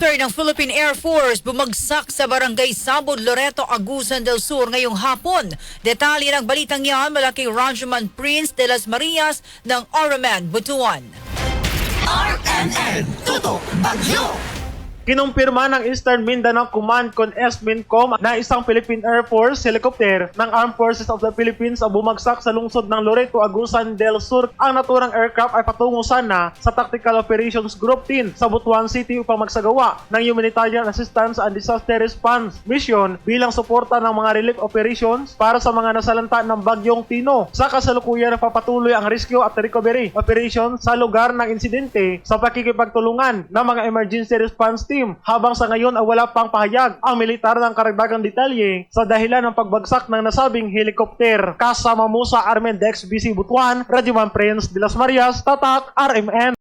helicopter ng Philippine Air Force bumagsak sa barangay Sabod, Loreto, Agusan del Sur ngayong hapon. Detalye ng balitang yan mula kay Ranjuman Prince de las Marias ng Oraman, Butuan. RNN Tutok Bagyo Kinumpirma ng Eastern Mindanao Command con ESMINCOM na isang Philippine Air Force helicopter ng Armed Forces of the Philippines ang bumagsak sa lungsod ng Loreto, Agusan del Sur. Ang naturang aircraft ay patungo sana sa Tactical Operations Group 10 sa Butuan City upang magsagawa ng Humanitarian Assistance and Disaster Response Mission bilang suporta ng mga relief operations para sa mga nasalanta ng Bagyong Tino. Sa kasalukuyan papatuloy ang rescue at recovery operation sa lugar ng insidente sa pakikipagtulungan ng mga emergency response team habang sa ngayon ay wala pang pahayag ang militar ng karagdagang detalye sa dahilan ng pagbagsak ng nasabing helikopter. Kasama mo sa Armen Dex BC Butuan, Radyoman Prince de las Marias, Tatak, RMN.